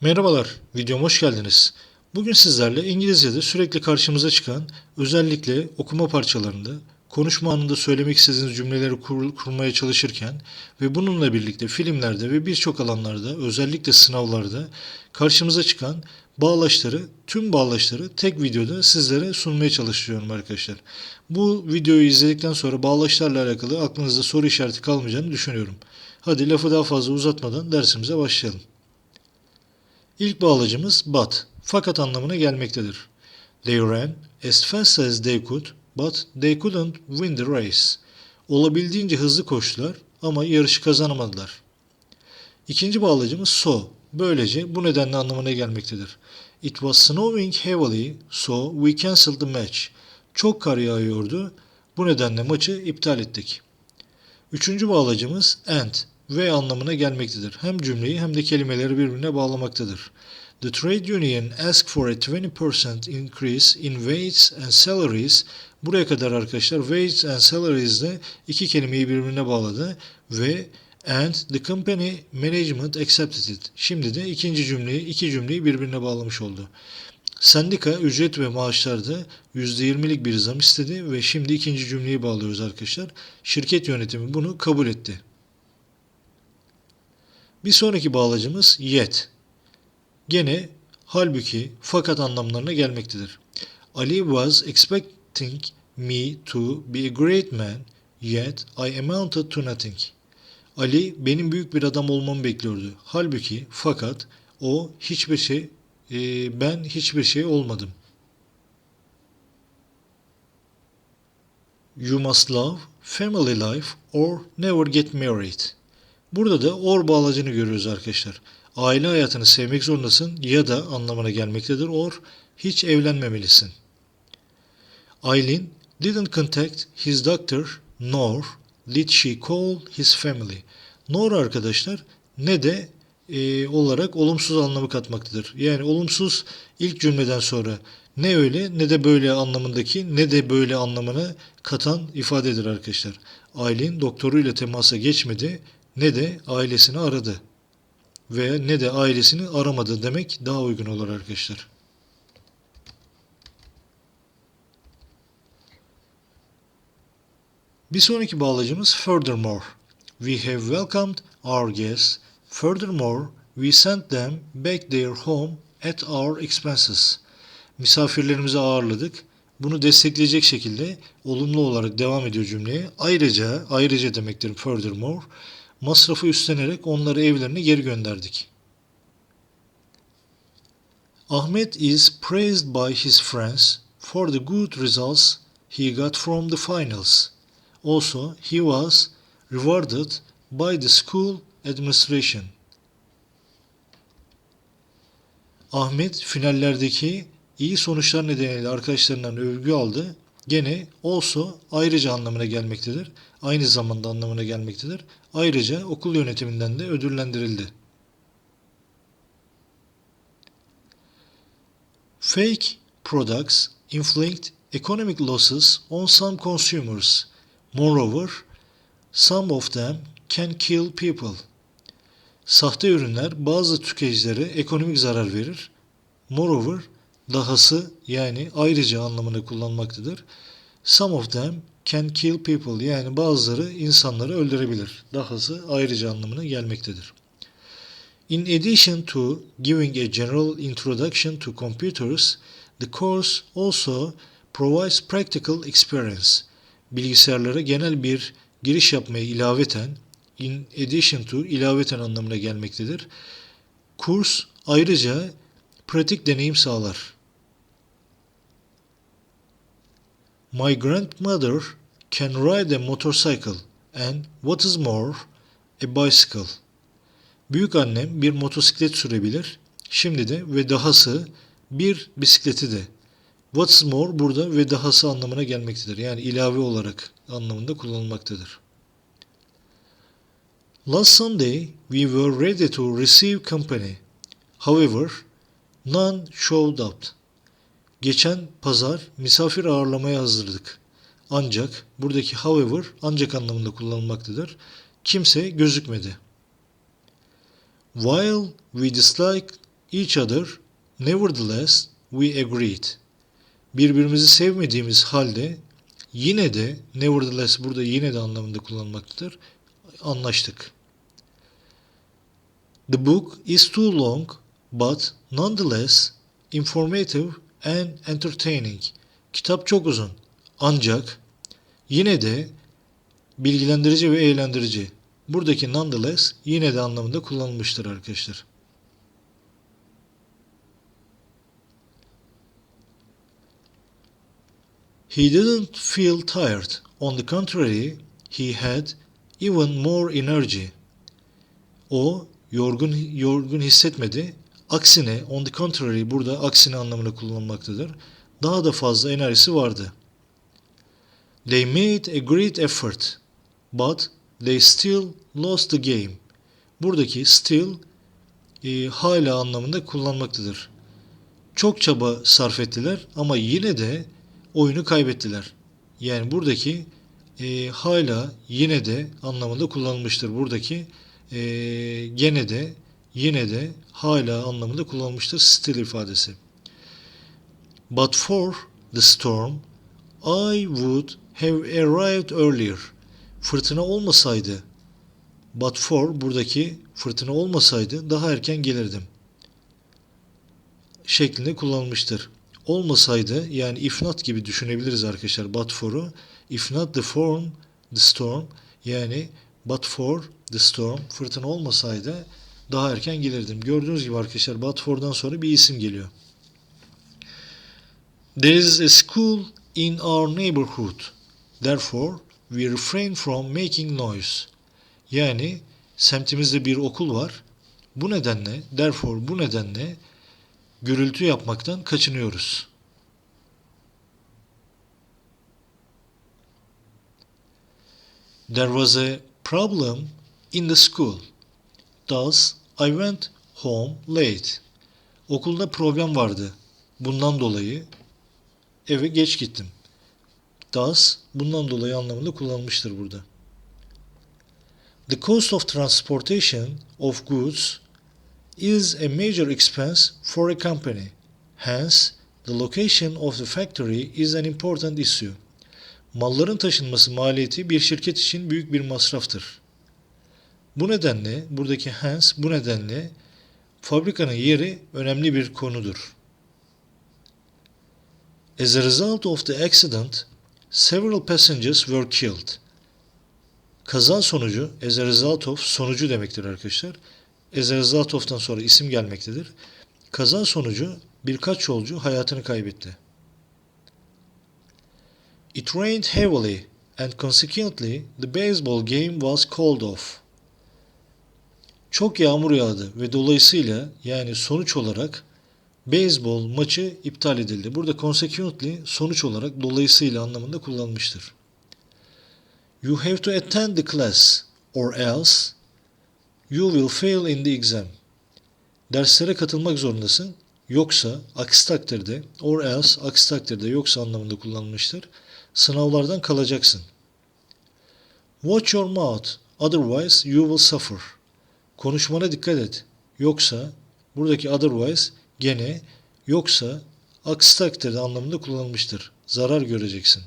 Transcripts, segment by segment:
Merhabalar, videoma hoş geldiniz. Bugün sizlerle İngilizce'de sürekli karşımıza çıkan, özellikle okuma parçalarında, konuşma anında söylemek istediğiniz cümleleri kur- kurmaya çalışırken ve bununla birlikte filmlerde ve birçok alanlarda, özellikle sınavlarda karşımıza çıkan bağlaçları, tüm bağlaçları tek videoda sizlere sunmaya çalışıyorum arkadaşlar. Bu videoyu izledikten sonra bağlaçlarla alakalı aklınızda soru işareti kalmayacağını düşünüyorum. Hadi lafı daha fazla uzatmadan dersimize başlayalım. İlk bağlacımız but, fakat anlamına gelmektedir. They ran as fast as they could, but they couldn't win the race. Olabildiğince hızlı koştular ama yarışı kazanamadılar. İkinci bağlacımız so, böylece bu nedenle anlamına gelmektedir. It was snowing heavily, so we cancelled the match. Çok kar yağıyordu, bu nedenle maçı iptal ettik. Üçüncü bağlacımız and ve anlamına gelmektedir. Hem cümleyi hem de kelimeleri birbirine bağlamaktadır. The trade union asked for a 20% increase in wages and salaries. Buraya kadar arkadaşlar wages and salaries de iki kelimeyi birbirine bağladı ve and the company management accepted it. Şimdi de ikinci cümleyi, iki cümleyi birbirine bağlamış oldu. Sendika ücret ve maaşlarda %20'lik bir zam istedi ve şimdi ikinci cümleyi bağlıyoruz arkadaşlar. Şirket yönetimi bunu kabul etti. Bir sonraki bağlacımız yet. Gene halbuki fakat anlamlarına gelmektedir. Ali was expecting me to be a great man, yet I amounted to nothing. Ali benim büyük bir adam olmamı bekliyordu. Halbuki fakat o hiçbir şey, e, ben hiçbir şey olmadım. You must love, family life or never get married. Burada da or bağlacını görüyoruz arkadaşlar. Aile hayatını sevmek zorundasın ya da anlamına gelmektedir or hiç evlenmemelisin. Eileen didn't contact his doctor nor did she call his family. Nor arkadaşlar ne de e, olarak olumsuz anlamı katmaktadır. Yani olumsuz ilk cümleden sonra ne öyle ne de böyle anlamındaki ne de böyle anlamını katan ifadedir arkadaşlar. Ailen doktoruyla temasa geçmedi ne de ailesini aradı veya ne de ailesini aramadı demek daha uygun olur arkadaşlar. Bir sonraki bağlacımız furthermore. We have welcomed our guests. Furthermore, we sent them back their home at our expenses. Misafirlerimizi ağırladık. Bunu destekleyecek şekilde olumlu olarak devam ediyor cümleye. Ayrıca, ayrıca demektir furthermore. Masrafı üstlenerek onları evlerine geri gönderdik. Ahmet is praised by his friends for the good results he got from the finals. Also, he was rewarded by the school administration. Ahmet finallerdeki iyi sonuçlar nedeniyle arkadaşlarından övgü aldı. Gene also ayrıca anlamına gelmektedir. Aynı zamanda anlamına gelmektedir. Ayrıca okul yönetiminden de ödüllendirildi. Fake products inflict economic losses on some consumers. Moreover, some of them can kill people. Sahte ürünler bazı tüketicilere ekonomik zarar verir. Moreover, dahası yani ayrıca anlamını kullanmaktadır. Some of them can kill people yani bazıları insanları öldürebilir. Dahası ayrıca anlamına gelmektedir. In addition to giving a general introduction to computers, the course also provides practical experience. Bilgisayarlara genel bir giriş yapmaya ilaveten, in addition to ilaveten anlamına gelmektedir. Kurs ayrıca pratik deneyim sağlar. My grandmother can ride a motorcycle and what is more a bicycle. Büyük annem bir motosiklet sürebilir. Şimdi de ve dahası bir bisikleti de. What's more burada ve dahası anlamına gelmektedir. Yani ilave olarak anlamında kullanılmaktadır. Last Sunday we were ready to receive company. However, none showed up. Geçen pazar misafir ağırlamaya hazırdık. Ancak buradaki however ancak anlamında kullanılmaktadır. Kimse gözükmedi. While we dislike each other, nevertheless we agreed. Birbirimizi sevmediğimiz halde yine de nevertheless burada yine de anlamında kullanılmaktadır. Anlaştık. The book is too long but nonetheless informative and entertaining. Kitap çok uzun ancak yine de bilgilendirici ve eğlendirici. Buradaki nonetheless yine de anlamında kullanılmıştır arkadaşlar. He didn't feel tired. On the contrary, he had even more energy. O yorgun yorgun hissetmedi. Aksine on the contrary burada aksine anlamında kullanılmaktadır. Daha da fazla enerjisi vardı. They made a great effort but they still lost the game. Buradaki still e, hala anlamında kullanmaktadır. Çok çaba sarf ettiler ama yine de oyunu kaybettiler. Yani buradaki e, hala yine de anlamında kullanılmıştır. Buradaki e, gene de yine de hala anlamında kullanılmıştır still ifadesi. But for the storm I would have arrived earlier. Fırtına olmasaydı but for buradaki fırtına olmasaydı daha erken gelirdim şeklinde kullanılmıştır. Olmasaydı yani if not gibi düşünebiliriz arkadaşlar but for'u. If not the form the storm yani but for the storm fırtına olmasaydı daha erken gelirdim. Gördüğünüz gibi arkadaşlar but for'dan sonra bir isim geliyor. There is a school in our neighborhood. Therefore we refrain from making noise. Yani semtimizde bir okul var. Bu nedenle, therefore bu nedenle gürültü yapmaktan kaçınıyoruz. There was a problem in the school. Thus I went home late. Okulda problem vardı. Bundan dolayı eve geç gittim. Thus bundan dolayı anlamında kullanılmıştır burada. The cost of transportation of goods is a major expense for a company. Hence, the location of the factory is an important issue. Malların taşınması maliyeti bir şirket için büyük bir masraftır. Bu nedenle buradaki hence bu nedenle fabrikanın yeri önemli bir konudur. As a result of the accident, several passengers were killed. Kaza sonucu, as a result of sonucu demektir arkadaşlar. As a result of'tan sonra isim gelmektedir. Kaza sonucu birkaç yolcu hayatını kaybetti. It rained heavily and consequently the baseball game was called off. Çok yağmur yağdı ve dolayısıyla yani sonuç olarak beyzbol maçı iptal edildi. Burada consequently sonuç olarak dolayısıyla anlamında kullanılmıştır. You have to attend the class or else you will fail in the exam. Derslere katılmak zorundasın. Yoksa aksi takdirde or else aksi takdirde yoksa anlamında kullanılmıştır. Sınavlardan kalacaksın. Watch your mouth otherwise you will suffer. Konuşmana dikkat et. Yoksa buradaki otherwise gene yoksa aksi takdirde anlamında kullanılmıştır. Zarar göreceksin.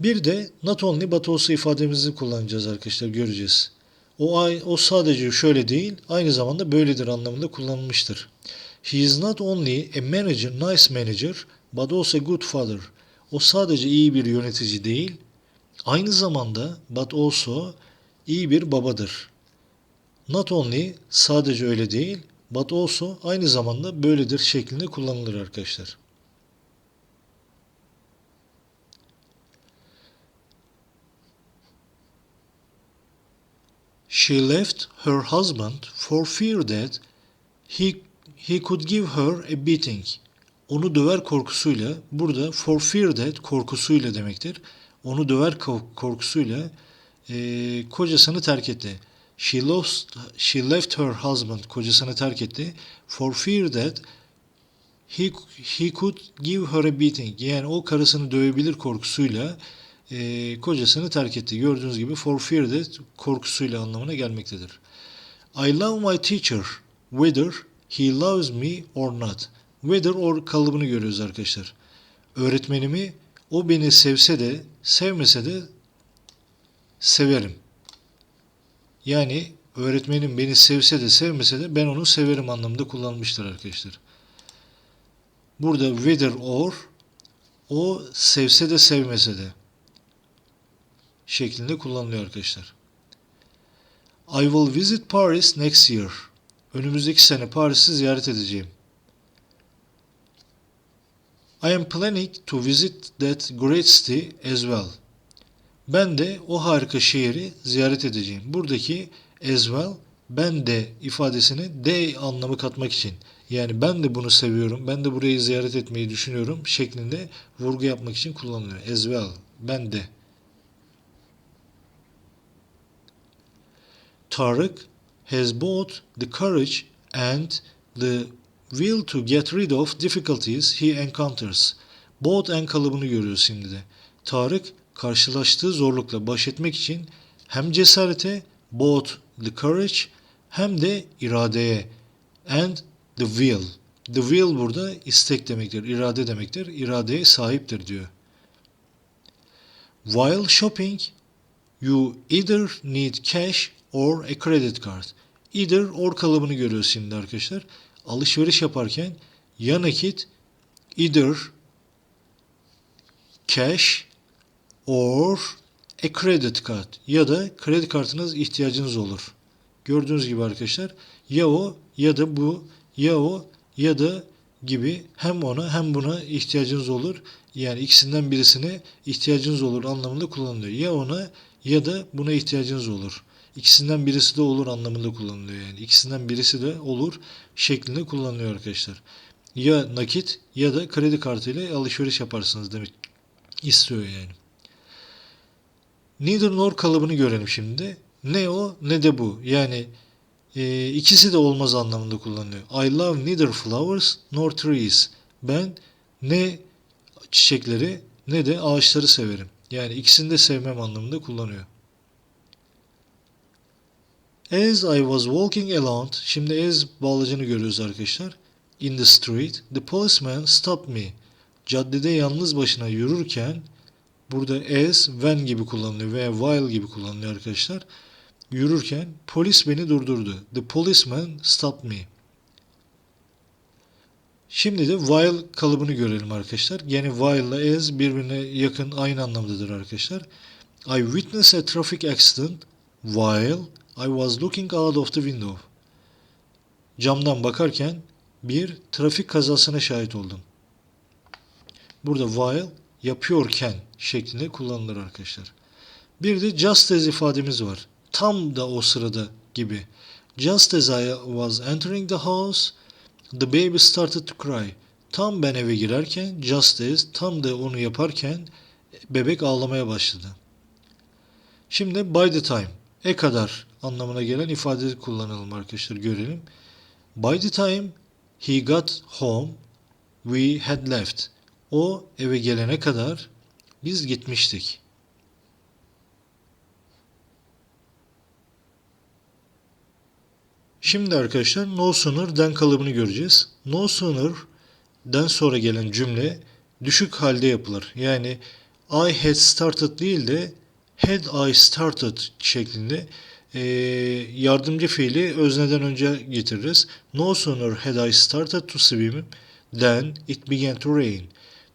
Bir de not only but also ifademizi kullanacağız arkadaşlar göreceğiz. O, o sadece şöyle değil aynı zamanda böyledir anlamında kullanılmıştır. He is not only a manager, nice manager but also a good father. O sadece iyi bir yönetici değil aynı zamanda but also iyi bir babadır. Not only sadece öyle değil but also aynı zamanda böyledir şeklinde kullanılır arkadaşlar. She left her husband for fear that he, he could give her a beating. Onu döver korkusuyla, burada for fear that korkusuyla demektir. Onu döver korkusuyla e, kocasını terk etti. She lost, she left her husband, kocasını terk etti. For fear that he, he could give her a beating. Yani o karısını dövebilir korkusuyla e, kocasını terk etti. Gördüğünüz gibi for fear de korkusuyla anlamına gelmektedir. I love my teacher whether he loves me or not. Whether or kalıbını görüyoruz arkadaşlar. Öğretmenimi o beni sevse de sevmese de severim. Yani öğretmenim beni sevse de sevmese de ben onu severim anlamında kullanmıştır arkadaşlar. Burada whether or o sevse de sevmese de şeklinde kullanılıyor arkadaşlar. I will visit Paris next year. Önümüzdeki sene Paris'i ziyaret edeceğim. I am planning to visit that great city as well. Ben de o harika şehri ziyaret edeceğim. Buradaki as well ben de ifadesine de anlamı katmak için. Yani ben de bunu seviyorum, ben de burayı ziyaret etmeyi düşünüyorum şeklinde vurgu yapmak için kullanılıyor. As well, ben de. Tarık has both the courage and the will to get rid of difficulties he encounters. Both and kalıbını görüyoruz şimdi de. Tarık karşılaştığı zorlukla baş etmek için hem cesarete both the courage hem de iradeye and the will. The will burada istek demektir, irade demektir. İradeye sahiptir diyor. While shopping, you either need cash or a credit card. Either or kalıbını görüyoruz şimdi arkadaşlar. Alışveriş yaparken ya nakit either cash or a credit card ya da kredi kartınız ihtiyacınız olur. Gördüğünüz gibi arkadaşlar ya o ya da bu ya o ya da gibi hem ona hem buna ihtiyacınız olur. Yani ikisinden birisine ihtiyacınız olur anlamında kullanılıyor. Ya ona ya da buna ihtiyacınız olur. İkisinden birisi de olur anlamında kullanılıyor yani. İkisinden birisi de olur şeklinde kullanılıyor arkadaşlar. Ya nakit ya da kredi kartıyla alışveriş yaparsınız demek istiyor yani. Neither nor kalıbını görelim şimdi. Ne o ne de bu. Yani e, ikisi de olmaz anlamında kullanılıyor. I love neither flowers nor trees. Ben ne çiçekleri ne de ağaçları severim. Yani ikisini de sevmem anlamında kullanıyor. As I was walking along, şimdi as bağlacını görüyoruz arkadaşlar. In the street, the policeman stopped me. Caddede yalnız başına yürürken, burada as, when gibi kullanılıyor veya while gibi kullanılıyor arkadaşlar. Yürürken polis beni durdurdu. The policeman stopped me. Şimdi de while kalıbını görelim arkadaşlar. Yani while ile as birbirine yakın aynı anlamdadır arkadaşlar. I witnessed a traffic accident while I was looking out of the window. Camdan bakarken bir trafik kazasına şahit oldum. Burada while yapıyorken şeklinde kullanılır arkadaşlar. Bir de just as ifademiz var. Tam da o sırada gibi. Just as I was entering the house, the baby started to cry. Tam ben eve girerken, just as, tam da onu yaparken bebek ağlamaya başladı. Şimdi by the time, e kadar anlamına gelen ifade kullanalım arkadaşlar görelim. By the time he got home, we had left. O eve gelene kadar biz gitmiştik. Şimdi arkadaşlar no sooner den kalıbını göreceğiz. No sooner den sonra gelen cümle düşük halde yapılır. Yani I had started değil de had I started şeklinde e, yardımcı fiili özneden önce getiririz. No sooner had I started to swim than it began to rain.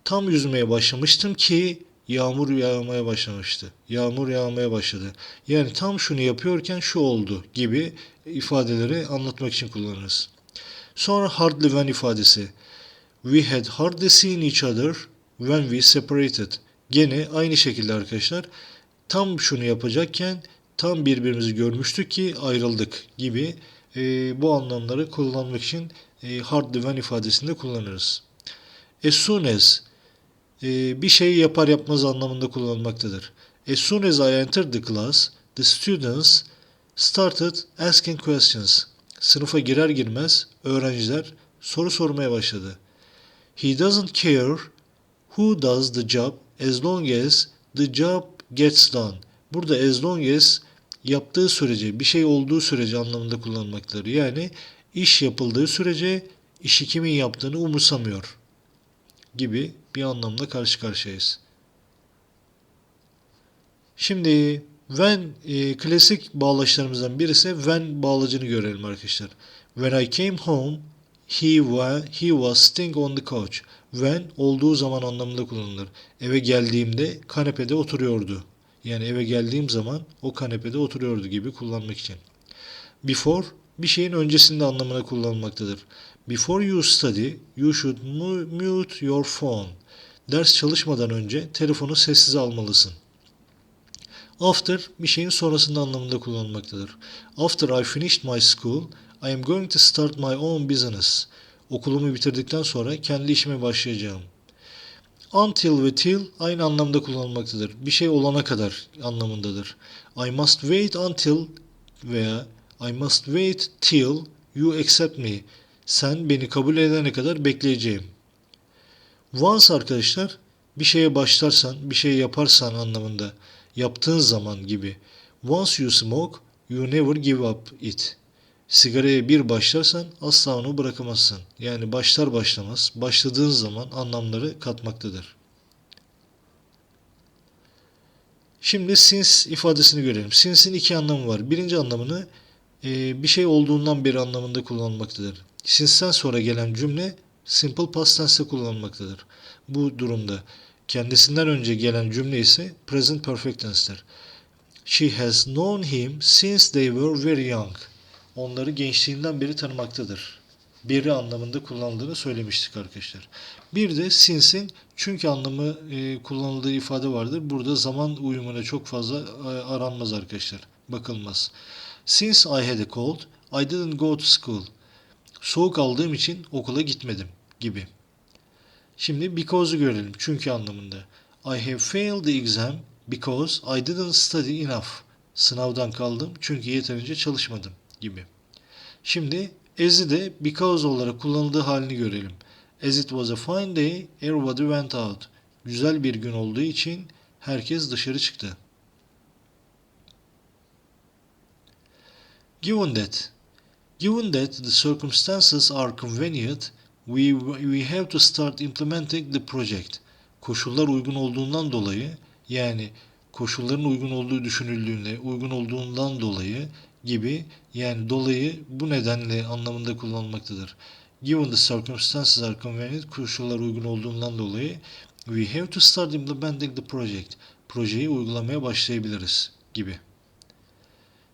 Tam yüzmeye başlamıştım ki yağmur yağmaya başlamıştı. Yağmur yağmaya başladı. Yani tam şunu yapıyorken şu oldu gibi ifadeleri anlatmak için kullanırız. Sonra hardly when ifadesi. We had hardly seen each other when we separated. Gene aynı şekilde arkadaşlar tam şunu yapacakken tam birbirimizi görmüştük ki ayrıldık gibi e, bu anlamları kullanmak için e, hardly when ifadesinde kullanırız. As soon as e, bir şeyi yapar yapmaz anlamında kullanılmaktadır. As soon as I entered the class, the students started asking questions. Sınıfa girer girmez öğrenciler soru sormaya başladı. He doesn't care who does the job as long as the job gets done. Burada as long as yaptığı sürece, bir şey olduğu sürece anlamında kullanmaktadır. Yani iş yapıldığı sürece işi kimin yaptığını umursamıyor gibi bir anlamda karşı karşıyayız. Şimdi when e, klasik bağlaçlarımızdan birisi when bağlacını görelim arkadaşlar. When I came home he was, he was sitting on the couch. When olduğu zaman anlamında kullanılır. Eve geldiğimde kanepede oturuyordu. Yani eve geldiğim zaman o kanepede oturuyordu gibi kullanmak için. Before bir şeyin öncesinde anlamına kullanılmaktadır. Before you study, you should mu- mute your phone. Ders çalışmadan önce telefonu sessize almalısın. After bir şeyin sonrasında anlamında kullanılmaktadır. After I finished my school, I am going to start my own business. Okulumu bitirdikten sonra kendi işime başlayacağım. Until ve till aynı anlamda kullanılmaktadır. Bir şey olana kadar anlamındadır. I must wait until veya I must wait till you accept me. Sen beni kabul edene kadar bekleyeceğim. Once arkadaşlar bir şeye başlarsan, bir şey yaparsan anlamında. Yaptığın zaman gibi. Once you smoke, you never give up it. Sigaraya bir başlarsan asla onu bırakamazsın. Yani başlar başlamaz, başladığın zaman anlamları katmaktadır. Şimdi since ifadesini görelim. Since'in iki anlamı var. Birinci anlamını bir şey olduğundan beri anlamında kullanılmaktadır. Since'den sonra gelen cümle simple past tense'te kullanılmaktadır. Bu durumda kendisinden önce gelen cümle ise present perfect tense'tir. She has known him since they were very young. Onları gençliğinden beri tanımaktadır. Beri anlamında kullanıldığını söylemiştik arkadaşlar. Bir de since'in çünkü anlamı e, kullanıldığı ifade vardır. Burada zaman uyumuna çok fazla e, aranmaz arkadaşlar. Bakılmaz. Since I had a cold, I didn't go to school. Soğuk aldığım için okula gitmedim gibi. Şimdi because'u görelim. Çünkü anlamında. I have failed the exam because I didn't study enough. Sınavdan kaldım çünkü yeterince çalışmadım gibi. Şimdi as'i de because olarak kullanıldığı halini görelim. As it was a fine day, everybody went out. Güzel bir gün olduğu için herkes dışarı çıktı. Given that, given that the circumstances are convenient, we, we have to start implementing the project. Koşullar uygun olduğundan dolayı yani koşulların uygun olduğu düşünüldüğünde, uygun olduğundan dolayı gibi yani dolayı bu nedenle anlamında kullanılmaktadır. Given the circumstances are convenient, koşullar uygun olduğundan dolayı we have to start implementing the project. Projeyi uygulamaya başlayabiliriz gibi.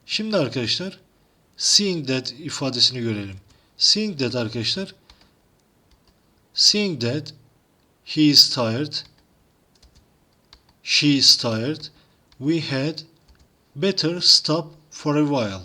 Şimdi arkadaşlar seeing that ifadesini görelim. Seeing that arkadaşlar seeing that he is tired she is tired we had better stop for a while.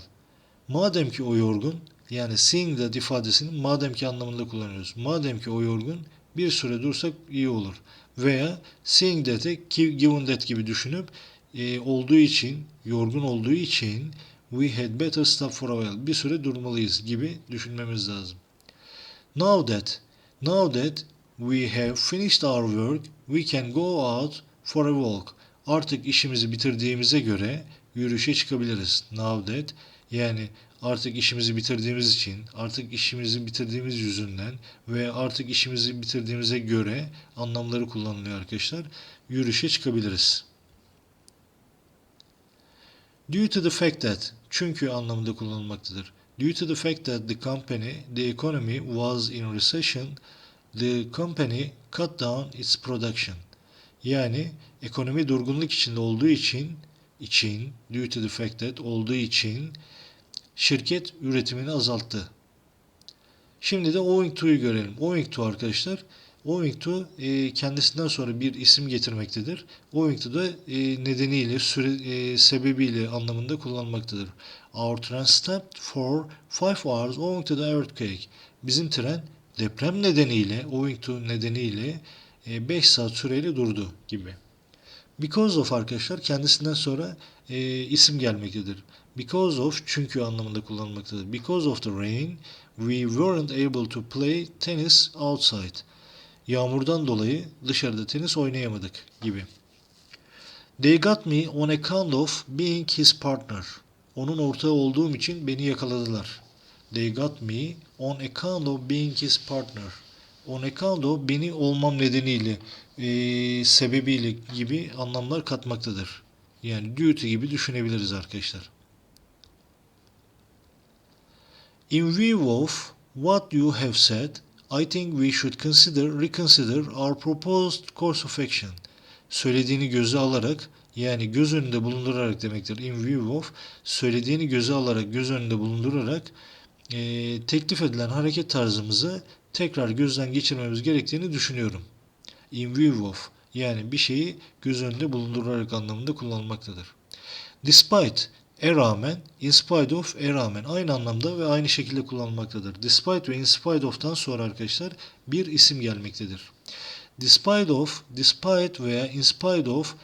Madem ki o yorgun yani seeing that ifadesini madem ki anlamında kullanıyoruz. Madem ki o yorgun bir süre dursak iyi olur. Veya seeing that'e given that gibi düşünüp e, olduğu için, yorgun olduğu için we had better stop for a while. Bir süre durmalıyız gibi düşünmemiz lazım. Now that, now that we have finished our work, we can go out for a walk. Artık işimizi bitirdiğimize göre yürüyüşe çıkabiliriz. Now that yani artık işimizi bitirdiğimiz için, artık işimizi bitirdiğimiz yüzünden ve artık işimizi bitirdiğimize göre anlamları kullanılıyor arkadaşlar. Yürüyüşe çıkabiliriz. Due to the fact that çünkü anlamında kullanılmaktadır. Due to the fact that the company, the economy was in recession, the company cut down its production. Yani ekonomi durgunluk içinde olduğu için için due to the fact that olduğu için şirket üretimini azalttı. Şimdi de owing to'yu görelim. Owing to arkadaşlar owing e, kendisinden sonra bir isim getirmektedir. Owing to da e, nedeniyle, süre, e, sebebiyle anlamında kullanılmaktadır. Our train stopped for 5 hours owing to the earthquake. Bizim tren deprem nedeniyle, owing to nedeniyle 5 saat süreyle durdu gibi. Because of arkadaşlar kendisinden sonra e, isim gelmektedir. Because of çünkü anlamında kullanılmaktadır. Because of the rain we weren't able to play tennis outside. Yağmurdan dolayı dışarıda tenis oynayamadık gibi. They got me on account of being his partner. Onun ortağı olduğum için beni yakaladılar. they got me on account of being his partner. On account of beni olmam nedeniyle, eee, sebebiyle gibi anlamlar katmaktadır. Yani duty gibi düşünebiliriz arkadaşlar. In view of what you have said, I think we should consider, reconsider our proposed course of action. Söylediğini göze alarak, yani göz önünde bulundurarak demektir. In view of, söylediğini göze alarak, göz önünde bulundurarak eee, teklif edilen hareket tarzımızı tekrar gözden geçirmemiz gerektiğini düşünüyorum. In view of, yani bir şeyi göz önünde bulundurarak anlamında kullanılmaktadır. Despite, e rağmen, in spite of, e rağmen aynı anlamda ve aynı şekilde kullanılmaktadır. Despite ve in spite of'tan sonra arkadaşlar bir isim gelmektedir. Despite of, despite veya in spite of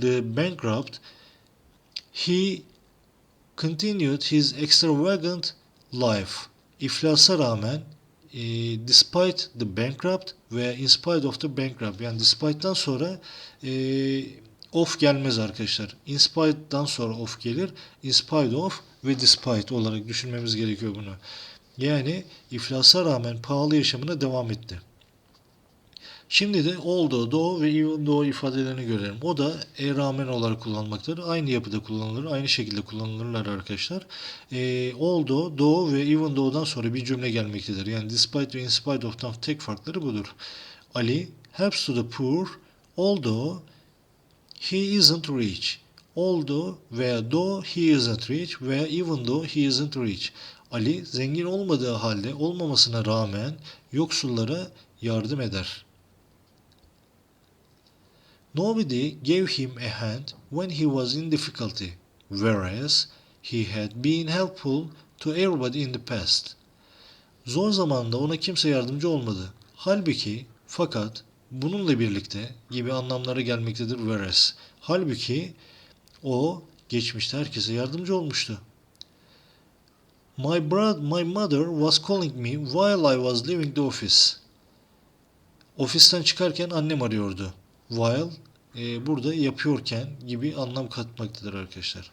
the bankrupt, he continued his extravagant life. İflasa rağmen e, despite the bankrupt veya in spite of the bankrupt yani despite'dan sonra e, of gelmez arkadaşlar. In spite'dan sonra of gelir. In spite of ve despite olarak düşünmemiz gerekiyor bunu. Yani iflasa rağmen pahalı yaşamına devam etti. Şimdi de although, though ve even though ifadelerini görelim. O da e rağmen olarak kullanılmaktadır. Aynı yapıda kullanılır, aynı şekilde kullanılırlar arkadaşlar. E, although, though ve even though'dan sonra bir cümle gelmektedir. Yani despite ve in spite of'tan tek farkları budur. Ali helps to the poor although he isn't rich. Although veya though he isn't rich veya even though he isn't rich. Ali zengin olmadığı halde olmamasına rağmen yoksullara yardım eder. Nobody gave him a hand when he was in difficulty, whereas he had been helpful to everybody in the past. Zor zamanda ona kimse yardımcı olmadı. Halbuki, fakat, bununla birlikte gibi anlamlara gelmektedir whereas. Halbuki o geçmişte herkese yardımcı olmuştu. My brother, my mother was calling me while I was leaving the office. Ofisten çıkarken annem arıyordu. While e, burada yapıyorken gibi anlam katmaktadır arkadaşlar.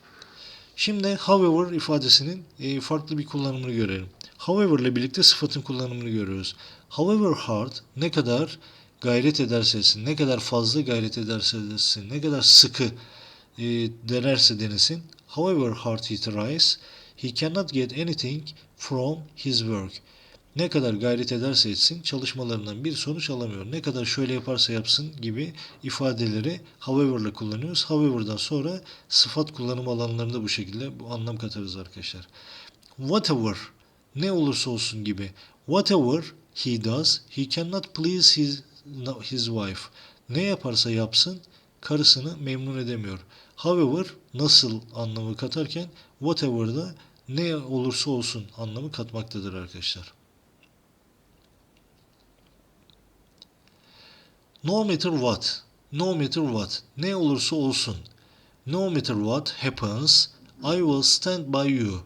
Şimdi however ifadesinin e, farklı bir kullanımını görelim. However ile birlikte sıfatın kullanımını görüyoruz. However hard ne kadar gayret ederse etsin, ne kadar fazla gayret ederse etsin, ne kadar sıkı e, denerse denesin. However hard he tries, he cannot get anything from his work. Ne kadar gayret ederse etsin çalışmalarından bir sonuç alamıyor. Ne kadar şöyle yaparsa yapsın gibi ifadeleri however ile kullanıyoruz. However'dan sonra sıfat kullanım alanlarında bu şekilde bu anlam katarız arkadaşlar. Whatever ne olursa olsun gibi. Whatever he does, he cannot please his, his wife. Ne yaparsa yapsın karısını memnun edemiyor. However nasıl anlamı katarken whatever'da ne olursa olsun anlamı katmaktadır arkadaşlar. No matter what, no matter what, ne olursa olsun. No matter what happens, I will stand by you.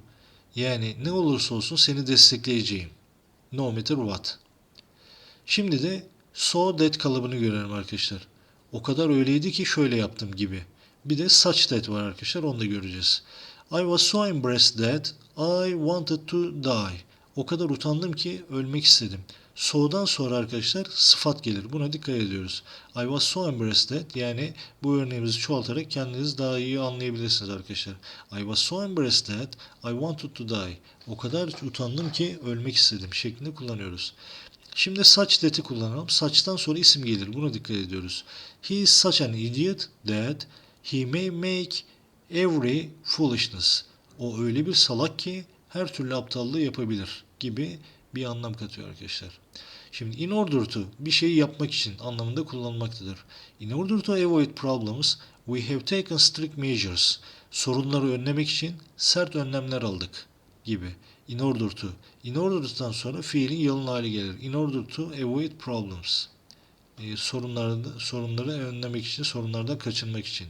Yani ne olursa olsun seni destekleyeceğim. No matter what. Şimdi de so that kalıbını görelim arkadaşlar. O kadar öyleydi ki şöyle yaptım gibi. Bir de such that var arkadaşlar onu da göreceğiz. I was so embarrassed that I wanted to die. O kadar utandım ki ölmek istedim. So'dan sonra arkadaşlar sıfat gelir. Buna dikkat ediyoruz. I was so embarrassed that yani bu örneğimizi çoğaltarak kendiniz daha iyi anlayabilirsiniz arkadaşlar. I was so embarrassed that I wanted to die. O kadar utandım ki ölmek istedim şeklinde kullanıyoruz. Şimdi such that'i kullanalım. Such'tan sonra isim gelir. Buna dikkat ediyoruz. He is such an idiot that he may make every foolishness. O öyle bir salak ki her türlü aptallığı yapabilir gibi bir anlam katıyor arkadaşlar. Şimdi in order to bir şeyi yapmak için anlamında kullanılmaktadır. In order to avoid problems we have taken strict measures. Sorunları önlemek için sert önlemler aldık gibi. In order to. In order to'dan sonra fiilin yalın hali gelir. In order to avoid problems. Ee, sorunları, sorunları önlemek için, sorunlardan kaçınmak için.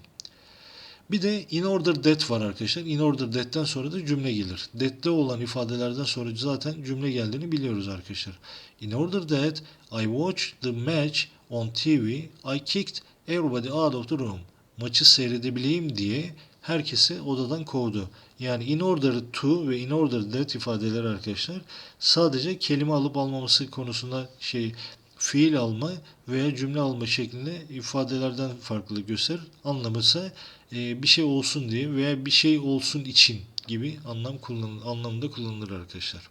Bir de in order that var arkadaşlar. In order that'ten sonra da cümle gelir. That'te olan ifadelerden sonra zaten cümle geldiğini biliyoruz arkadaşlar. In order that I watched the match on TV, I kicked everybody out of the room. Maçı seyredebileyim diye herkesi odadan kovdu. Yani in order to ve in order that ifadeleri arkadaşlar sadece kelime alıp almaması konusunda şey fiil alma veya cümle alma şeklinde ifadelerden farklılık gösterir. Anlamı ise e, bir şey olsun diye veya bir şey olsun için gibi anlam kullanılır, anlamında kullanılır arkadaşlar.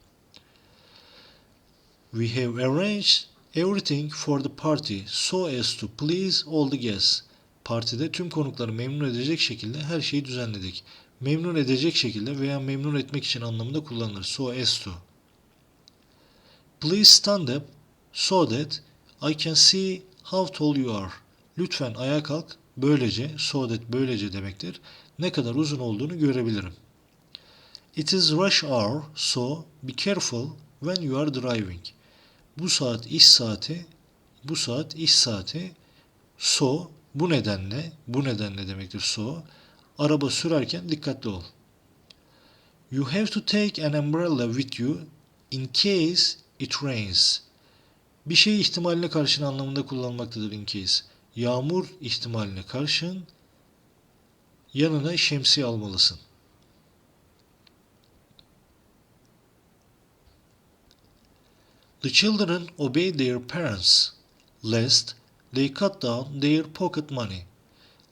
We have arranged everything for the party so as to please all the guests. Partide tüm konukları memnun edecek şekilde her şeyi düzenledik. Memnun edecek şekilde veya memnun etmek için anlamında kullanılır. So as to. Please stand up so that I can see how tall you are. Lütfen ayağa kalk. Böylece, so that böylece demektir. Ne kadar uzun olduğunu görebilirim. It is rush hour, so be careful when you are driving. Bu saat iş saati, bu saat iş saati. So, bu nedenle, bu nedenle demektir so. Araba sürerken dikkatli ol. You have to take an umbrella with you in case it rains. Bir şey ihtimaline karşın anlamında kullanılmaktadır in case. Yağmur ihtimaline karşın yanına şemsiye almalısın. The children obey their parents lest they cut down their pocket money.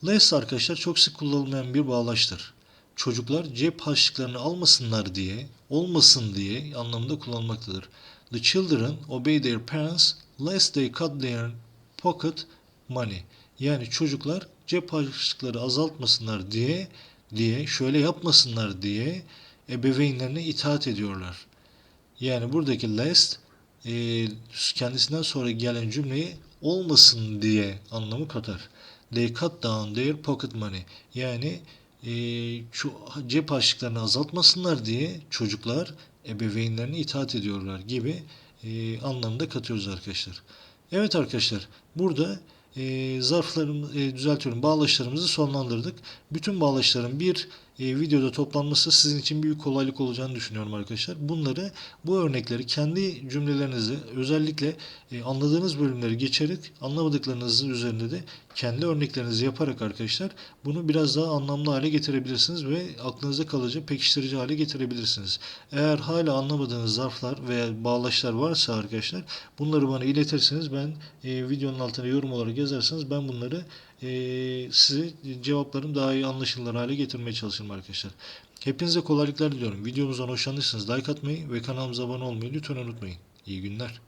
Lest arkadaşlar çok sık kullanılmayan bir bağlaçtır. Çocuklar cep harçlıklarını almasınlar diye, olmasın diye anlamında kullanılmaktadır. The children obey their parents lest they cut their pocket money. Yani çocuklar cep harçlıkları azaltmasınlar diye diye şöyle yapmasınlar diye ebeveynlerine itaat ediyorlar. Yani buradaki lest e, kendisinden sonra gelen cümleyi olmasın diye anlamı katar. They cut down their pocket money. Yani e, cep harçlıklarını azaltmasınlar diye çocuklar ebeveynlerine itaat ediyorlar gibi e, anlamda katıyoruz arkadaşlar. Evet arkadaşlar burada e, zarflarımı e, düzeltiyorum bağlaçlarımızı sonlandırdık. Bütün bağlaçların bir e, videoda toplanması sizin için büyük kolaylık olacağını düşünüyorum arkadaşlar. Bunları bu örnekleri kendi cümlelerinizi özellikle e, anladığınız bölümleri geçerek anlamadıklarınızın üzerinde de kendi örneklerinizi yaparak arkadaşlar bunu biraz daha anlamlı hale getirebilirsiniz ve aklınızda kalıcı pekiştirici hale getirebilirsiniz. Eğer hala anlamadığınız zarflar veya bağlaçlar varsa arkadaşlar bunları bana iletirseniz ben e, videonun altına yorum olarak yazarsanız ben bunları e, size cevaplarım daha iyi anlaşılır hale getirmeye çalışırım arkadaşlar. Hepinize kolaylıklar diliyorum. Videomuzdan hoşlandıysanız like atmayı ve kanalımıza abone olmayı lütfen unutmayın. İyi günler.